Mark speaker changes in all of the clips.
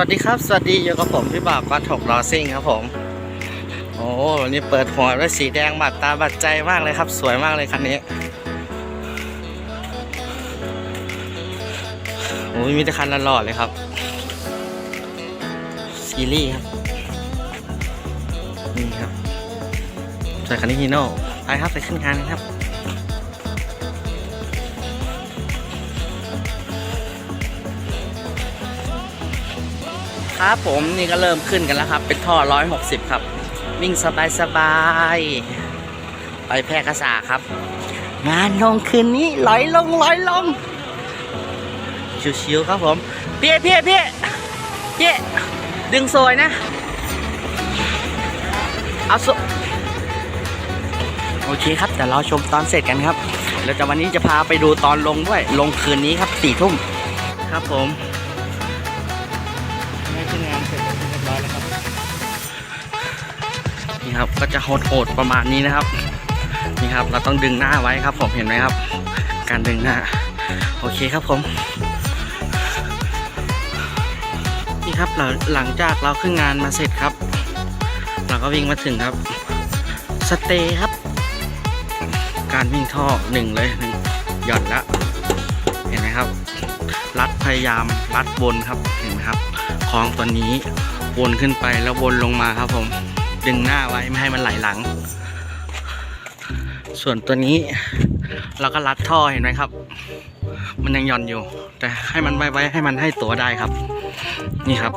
Speaker 1: วัสดีครับ สวัสดีอยู่กับผมพี่บ่าวก็ถกลอซิ่งครับผม โอ้วันนี้เปิดหัวด้วยสีแดงบาดตาบาดใจมากเลยครับ สวยมากเลยคันนี้โอ้ยมีแต่คันหล่อเลยครับ ซีรีส์ครับ นี่ครับใส่คันนี้ฮีโน่ไปครับไปขึ้นงานกันครับ ครับผมนี่ก็เริ่มขึ้นกันแล้วครับ เป็นท่อ 160 ครับ วิ่งสบายสบายไปแพร่กษาครับ งานลงคืนนี้ลอยลงลอยลงชิวๆครับผมเพี่เพี่เพี่เพี่ดึงโซยนะ เอาโซโอเคครับแต่เราชมตอนเสร็จกันครับ แล้วจะวันนี้จะพาไปดูตอนลงด้วย ลงคืนนี้ครับสี่ทุ่มครับผม ให้ขึ้นงานเสร็จเป็เรียบร้อยแล้วครับนี่ครับก็จะโหดๆประมาณนี้นะครับนี่ครับ เราต้องดึงหน้าไว้ครับ ผมเห็นไหมครับ การดึงหน้า โอเคครับผมนี่ครับหลังหลังจากเราขึ้นงานมาเสร็จครับ เราก็วิ่งมาถึงครับสเตย์ครับ การวิ่งท่อหนึ่งเลยหนึ่งหย่อนแล้วเห็นไหมครับ รัดพยายามรัดวนครับเห็นไหมครับ คล้องตัวนี้วนขึ้นไปแล้ววนลงมาครับผม ดึงหน้าไว้ไม่ให้มันไหลหลัง ส่วนตัวนี้เราก็รัดท่อเห็นไหมครับ มันยังย่อนอยู่ แต่ให้มันไว้ไว้ให้มันให้ตัวได้ครับ นี่ครับ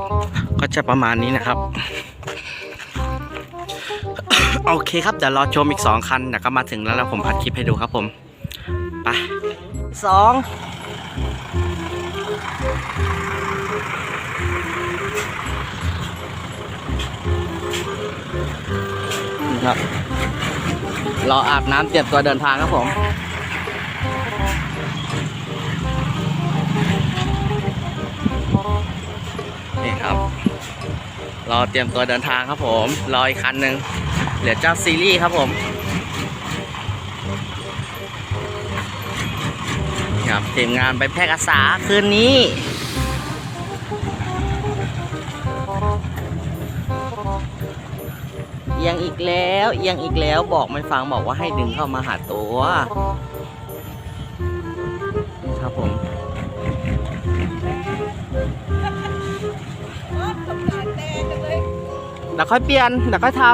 Speaker 1: ก็จะประมาณนี้นะครับโอเคครับเดี๋ยวรอชมอีกสองคันเดี๋ยวก็มาถึงแล้วแล้วผมอัดคลิปให้ดูครับผม ไปสอง ครับรออาบน้ำเตรียมตัวเดินทางครับผมนี่ครับรอเตรียมตัวเดินทางครับผมรออีกคันหนึ่งเหลือเจ้าซีรีส์ครับผมครับทีมงานไปแพร่กษาคืนนี้ อียงอีกแล้วเอียงอีกแล้วบอกไม่ฟังบอกว่าให้ดึงเข้ามาหาตัวครับผมเดี๋ยวค่อยเปลี่ยนเดี๋ยวค่อยทำ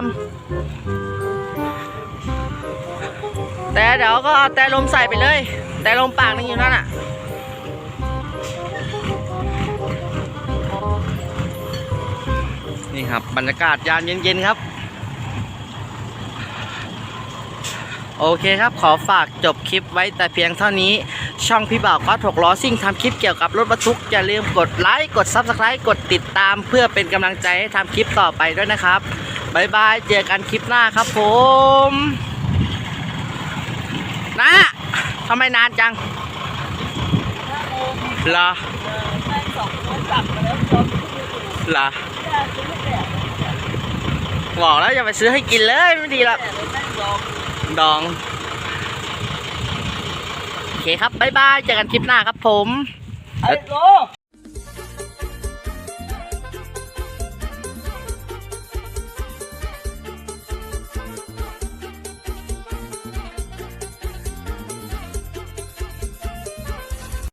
Speaker 1: แต่เดี๋ยวก็เอาแต่ลมใส่ไปเลย แต่ลมปากนึงอยู่นั่นอะนี่ครับบรรยากาศยามเย็นๆครับ โอเคครับ ขอฝากจบคลิปไว้แต่เพียงเท่านี้ ช่องพี่บ่าวก็ถกล้อซิ่งทำคลิปเกี่ยวกับรถบรรทุก อย่าลืมกดไลค์ กด Subscribe กดติดตามเพื่อเป็นกำลังใจให้ทำคลิปต่อไปด้วยนะครับบายบาย เจอกันคลิปหน้าครับผมนะทำไมนานจังเหรอเหรอบอกแล้วอย่าไปซื้อให้กินเลยไม่ดีหรอก ดอง โอเคครับ บ๊ายบาย เจอกันคลิปหน้าครับผม
Speaker 2: ไอ้โล